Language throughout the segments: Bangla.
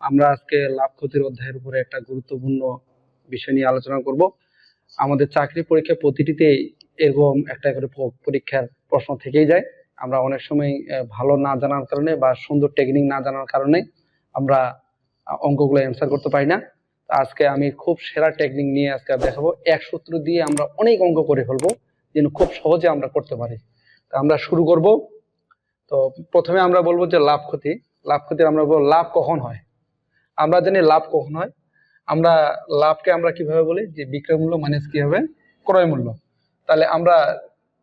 আমরা আজকে লাভ ক্ষতির অধ্যায়ের উপরে একটা গুরুত্বপূর্ণ বিষয় নিয়ে আলোচনা করব। আমাদের চাকরি পরীক্ষা প্রতিটিতেই এরকম একটা করে পরীক্ষার প্রশ্ন থেকেই যায়। আমরা অনেক সময় ভালো না জানার কারণে বা সুন্দর টেকনিক না জানার কারণে আমরা অঙ্কগুলো অ্যান্সার করতে পারি না। আজকে আমি খুব সেরা টেকনিক নিয়ে আজকে দেখাবো। এক সূত্র দিয়ে আমরা অনেক অঙ্ক করে ফেলব, যেন খুব সহজে আমরা করতে পারি। তো আমরা শুরু করব। তো প্রথমে আমরা বলব যে লাভ ক্ষতি। লাভ ক্ষতির আমরা বলব, লাভ কখন হয়? আমরা জানি লাভ কখন হয়? আমরা লাভকে আমরা কীভাবে বলি? যে বিক্রয় মূল্য মাইনাস কি হবে? ক্রয় মূল্য। তাহলে আমরা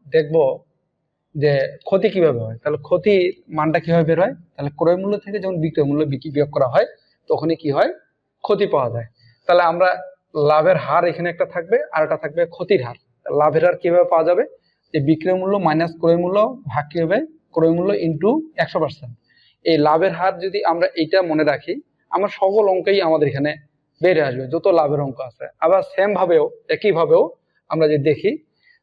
দেখব যে ক্ষতি কীভাবে হয়। তাহলে ক্ষতির মানটা কীভাবে বের হয়? তাহলে ক্রয় মূল্য থেকে যখন বিক্রয় মূল্য বিয়োগ করা হয়, তখনই কি হয়? ক্ষতি পাওয়া যায়। তাহলে আমরা লাভের হার এখানে একটা থাকবে, আর একটা থাকবে ক্ষতির হার। লাভের হার কীভাবে পাওয়া যাবে? যে বিক্রয় মূল্য মাইনাস ক্রয় মূল্য ভাগ কি হবে? ক্রয় মূল্য ইন্টু একশো পার্সেন্ট এই লাভের হার যদি আমরা এইটা মনে রাখি আমার সকল অঙ্কই আমাদের এখানে বেড়ে আসবে, যত লাভের অঙ্ক আছে। আবার সেম ভাবেও, একই ভাবেও আমরা যে দেখি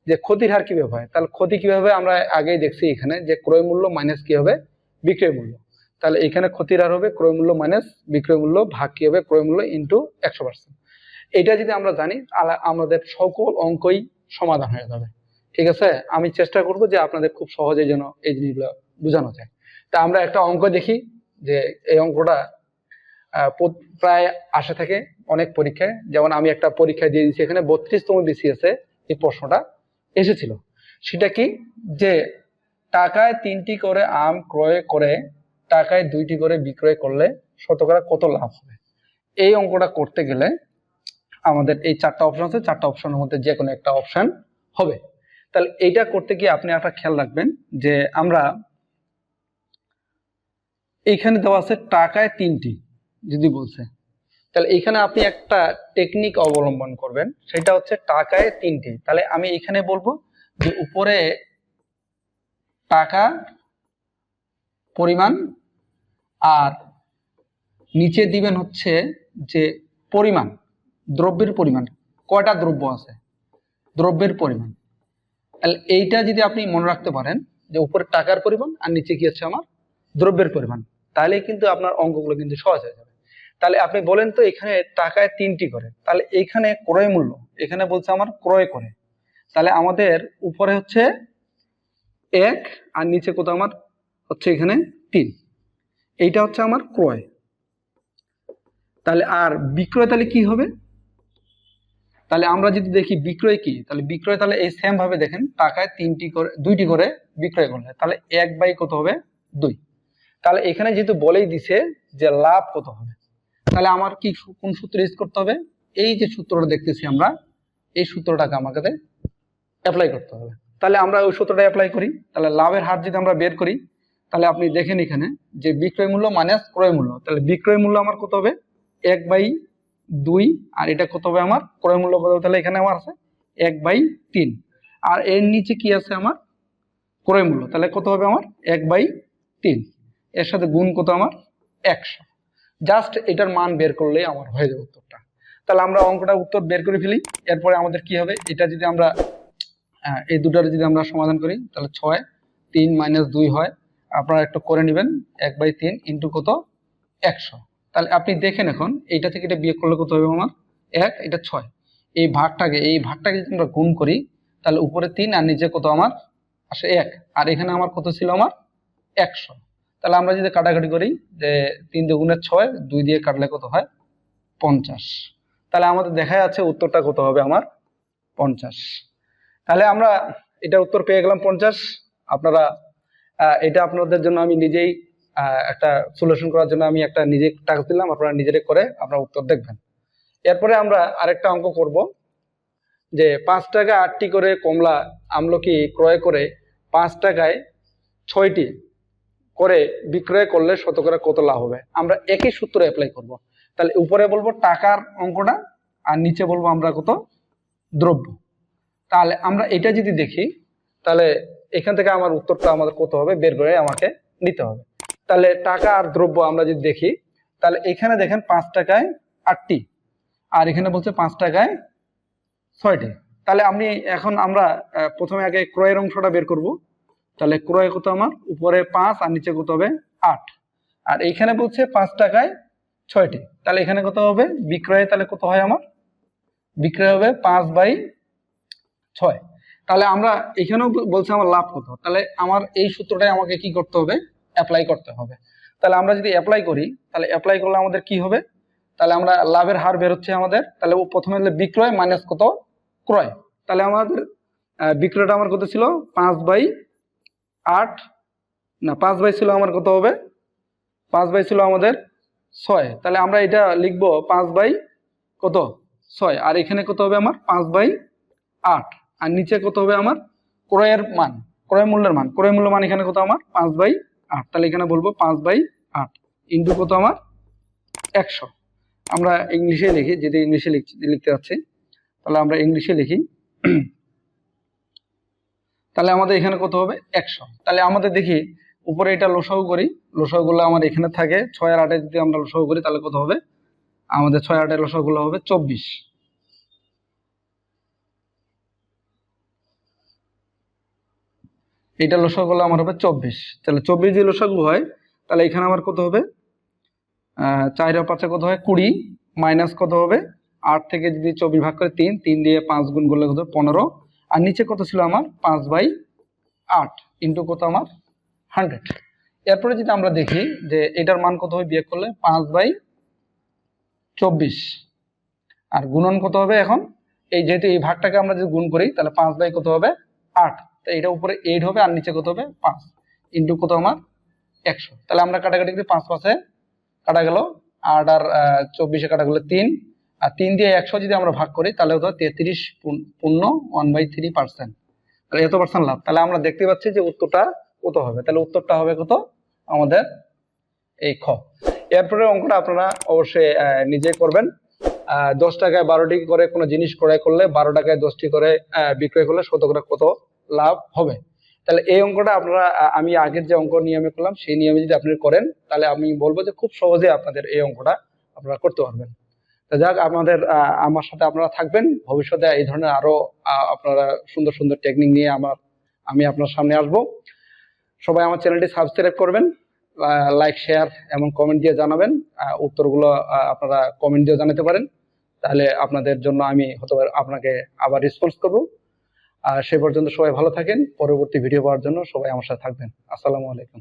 যে ক্ষতির হার কীভাবে হয়, তাহলে ক্ষতি কীভাবে আমরা আগেই দেখছি এখানে যে ক্রয় মূল্য মাইনাস কি হবে? বিক্রয় মূল্য। তাহলে এখানে ক্ষতির হার হবে ক্রয় মূল্য মাইনাস বিক্রয় মূল্য ভাগ কি হবে? ক্রয় মূল্য ইন্টু একশো পার্সেন্ট এটা যদি আমরা জানি, তাহলে আমাদের সকল অঙ্কই সমাধান হয়ে যাবে। ঠিক আছে? আমি চেষ্টা করব যে আপনাদের খুব সহজে যেন এই জিনিসগুলো বোঝানো যায়। তা আমরা একটা অঙ্ক দেখি, যে এই অঙ্কটা প্রায় আসে থাকে অনেক পরীক্ষায়। যেমন আমি একটা পরীক্ষা দিয়ে দিয়েছি, এখানে বত্রিশতম বিসিএস এই প্রশ্নটা এসেছিল। সেটা কি? যে টাকায় তিনটি করে আম ক্রয় করে, টাকায় দুইটি করে বিক্রয় করলে শতকরা কত লাভ হবে? এই অঙ্কটা করতে গেলে আমাদের এই চারটা অপশন আছে। চারটা অপশনের মধ্যে যে কোনো একটা অপশন হবে। তাহলে এইটা করতে গিয়ে আপনি একটা খেয়াল রাখবেন যে আমরা এইখানে দেওয়া আছে টাকায় তিনটি। যদি বলছে। তাহলে এইখানে আপনি একটা টেকনিক অবলম্বন করবেন, সেটা হচ্ছে টাকায় তিনটি। তাহলে আমি এখানে বলব যে উপরে টাকা, পরিমাণ, আর নিচে দিবেন হচ্ছে যে পরিমাণ, দ্রব্যের পরিমাণ। কয়টা দ্রব্য আছে? দ্রব্যের পরিমাণ। তাহলে এইটা যদি আপনি মনে রাখতে পারেন যে উপরে টাকার পরিমাণ আর নিচে কি হচ্ছে আমার? দ্রব্যের পরিমাণ। তাহলে কিন্তু আপনার অঙ্কগুলো কিন্তু সহজ হয়ে যাবে। তাহলে আপনি বলেন তো এখানে টাকায় তিনটি করে, তাহলে এইখানে ক্রয় মূল্য, এখানে বলছে আমার ক্রয় করে। তাহলে আমাদের উপরে হচ্ছে এক আর নিচে কত আমার হচ্ছে এখানে তিন। এইটা হচ্ছে আমার ক্রয়। তাহলে আর বিক্রয় তাহলে কি হবে? তাহলে আমরা যদি দেখি বিক্রয় কি, তাহলে বিক্রয় তাহলে এই সেম ভাবে দেখেন, টাকায় তিনটি করে, দুইটি করে বিক্রয় করলে, তাহলে এক বাই কত হবে? দুই। তাহলে এখানে যেহেতু বলেই দিছে যে লাভ কত হবে তাহলে আমার কি কোন সূত্র ইউজ করতে হবে? এই যে সূত্রটা দেখতেছি আমরা, এই সূত্রটাকে আমাকে অ্যাপ্লাই করতে হবে। তাহলে আমরা ওই সূত্রটা অ্যাপ্লাই করি। তাহলে লাভের হার যদি আমরা বের করি, তাহলে আপনি দেখেন এখানে যে বিক্রয় মূল্য মাইনাস ক্রয় মূল্য। তাহলে বিক্রয় মূল্য আমার কত হবে? এক বাই দুই, আর এটা কত হবে আমার? ক্রয় মূল্য কত তাহলে এখানে আমার আছে এক বাই তিন। আর এর নিচে কি আছে আমার? ক্রয় মূল্য। তাহলে কত হবে আমার? এক বাই তিন। এর সাথে গুণ কত আমার? একশো। জাস্ট এটার মান বের করলেই আমার হয়ে যাবে উত্তরটা। তাহলে আমরা অঙ্কটা উত্তর বের করে ফেলি। এরপরে আমাদের কি হবে? এটা যদি আমরা আহ, এই দুটার যদি আমরা সমাধান করি তাহলে ছয় তিন মাইনাস দুই হয়। আপনারা একটু করে নেবেন। এক বাই তিন ইন্টু কত? একশো। তাহলে আপনি দেখেন এখন এইটা থেকে এটা বিয়োগ করলে কত হবে আমার এক এটা ছয়। এই ভাগটাকে এই ভাগটাকে যদি আমরা গুণ করি তাহলে উপরে তিন আর নিচে কত আমার? আসে এক। আর এখানে আমার কত ছিল আমার? একশো। তাহলে আমরা যদি কাটাকাটি করি যে তিন দুগুণের ছয়, দুই দিয়ে কাটলে কত হয়? পঞ্চাশ। তাহলে আমাদের দেখা যাচ্ছে উত্তরটা কত হবে আমার? পঞ্চাশ। তাহলে আমরা এটা উত্তর পেয়ে গেলাম পঞ্চাশ। আপনারা এটা আপনাদের জন্য আমি নিজেই একটা সলিউশন করার জন্য আমি একটা নিজে টাকা দিলাম, আপনারা নিজেরাই করে আপনারা উত্তর দেখবেন। এরপরে আমরা আরেকটা অঙ্ক করব যে পাঁচ টাকা আটটি করে কমলা আমলকি ক্রয় করে পাঁচ টাকায় ছয়টি করে, বিক্রয় করলে শতকরা কত লাভ হবে? আমরা একই সূত্র অ্যাপ্লাই করব। তাহলে উপরে বলব টাকার অঙ্কটা, আর নিচে বলব আমরা কত? দ্রব্য। তাহলে আমরা এটা যদি দেখি, তাহলে এখান থেকে আমার উত্তরটা আমাদের কত হবে? বের করে আমাকে নিতে হবে। তাহলে টাকা আর দ্রব্য আমরা যদি দেখি, তাহলে এখানে দেখেন পাঁচ টাকায় আটটি, আর এখানে বলছে পাঁচ টাকায় ছয়টি। তাহলে আমি এখন আমরা প্রথমে আগে ক্রয়ের অংশটা বের করব। তাহলে ক্রয় কত আমার? উপরে পাঁচ আর নিচে কত হবে? আট। আর এইখানে বলছে পাঁচ টাকায় ছয়টি। তাহলে এখানে কত হবে? বিক্রয় তাহলে কত হয় আমার? বিক্রয় হবে পাঁচ বাই ছয়। তাহলে আমরা এখানেও বলছে আমার লাভ কত? তাহলে আমার এই সূত্রটাই আমাকে কি করতে হবে? অ্যাপ্লাই করতে হবে। তাহলে আমরা যদি অ্যাপ্লাই করি, তাহলে অ্যাপ্লাই করলে আমাদের কি হবে? তাহলে আমরা লাভের হার বের হচ্ছে আমাদের। তাহলে ও প্রথমে বিক্রয় মাইনাস কত? ক্রয়। তাহলে আমাদের বিক্রয়টা আমার কত ছিল? পাঁচ বাই আট, না, পাঁচ বাই ছিল আমার কত হবে? পাঁচ বাই ছিল আমাদের ছয়। তাহলে আমরা এটা লিখব পাঁচ বাই কত? ছয়। আর এখানে কত হবে আমার? পাঁচ বাই আট। আর নিচে কত হবে আমার? ক্রয়ের মান। ক্রয় মূল্যের মান। ক্রয় মূল্য মান এখানে কত আমার? পাঁচ বাই আট। তাহলে এখানে বলব পাঁচ বাই আট ইন্টু কত আমার? একশো। আমরা ইংলিশে লিখি যদি ইংলিশে লিখ- লিখতে যাচ্ছি, তাহলে আমরা ইংলিশে লিখি। তাহলে আমাদের এখানে কত হবে? একশো। তাহলে আমাদের দেখি, উপরে এটা লোসাও করি। লসাগুলো আমার এখানে থাকে। ছয় আর আটে যদি আমরা লোসাও করি, তাহলে কত হবে? আমাদের ছয় আটের লসাগুলো হবে চব্বিশ। এটা লসাগুলো আমার হবে চব্বিশ। তাহলে চব্বিশ যে লসাগু হয়, তাহলে এখানে আমার কত হবে? চার পাঁচে কত হয়? কুড়ি। মাইনাস কত হবে? আট থেকে যদি চব্বিশ ভাগ করে তিন তিন দিয়ে পাঁচ গুণ করলে কত হবে? পনেরো। আর নিচে কত ছিল আমার? পাঁচ বাই আট ইন্টু কত আমার? হান্ড্রেড এরপরে যদি আমরা দেখি যে এটার মান কত হবে বিয়োগ করলে? পাঁচ বাই চব্বিশ। আর গুণন কত হবে এখন? এই যেহেতু এই ভাগটাকে আমরা যদি গুণ করি, তাহলে পাঁচ বাই কত হবে? আট। তো এটা উপরে এইট হবে আর নিচে কত হবে? পাঁচ। ইন্টু কত আমার? একশো। তাহলে আমরা কাটাকাটি করি, পাঁচ পাঁচে কাটা গেল। আট আর চব্বিশে কাটা গেলো তিন। আর তিন দিয়ে একশো যদি আমরা ভাগ করি, তাহলে হতো তেত্রিশ পূর্ণ- ওয়ান বাই থ্রি পার্সেন্ট তাহলে এত পার্সেন্ট লাভ। তাহলে আমরা দেখতে পাচ্ছি যে উত্তরটা কত হবে? তাহলে উত্তরটা হবে কত? আমাদের এই খ। এরপরে অঙ্কটা আপনারা অবশ্যই নিজে করবেন। দশ টাকায় বারোটি করে কোনো জিনিস ক্রয় করলে, বারো টাকায় দশটি করে বিক্রয় করলে শতকরা কত লাভ হবে? তাহলে এই অঙ্কটা আপনারা আমি আগের যে অঙ্ক নিয়মে করলাম, সেই নিয়মে যদি আপনি করেন, তাহলে আমি বলব যে খুব সহজে আপনাদের এই অঙ্কটা আপনারা করতে পারবেন। যাক, আমাদের আমার সাথে আপনারা থাকবেন। ভবিষ্যতে এই ধরনের আরও আপনারা সুন্দর সুন্দর টেকনিক নিয়ে আমার, আমি আপনার সামনে আসব। সবাই আমার চ্যানেলটি সাবস্ক্রাইব করবেন লাইক শেয়ার এবং কমেন্ট দিয়ে জানাবেন। উত্তরগুলো আপনারা কমেন্ট দিয়ে জানাতে পারেন। তাহলে আপনাদের জন্য আমি পারে আপনাকে আবার রেসপন্স করব। আর সে পর্যন্ত সবাই ভালো থাকেন। পরবর্তী ভিডিও পাওয়ার জন্য সবাই আমার সাথে থাকবেন। আসসালামু আলাইকুম।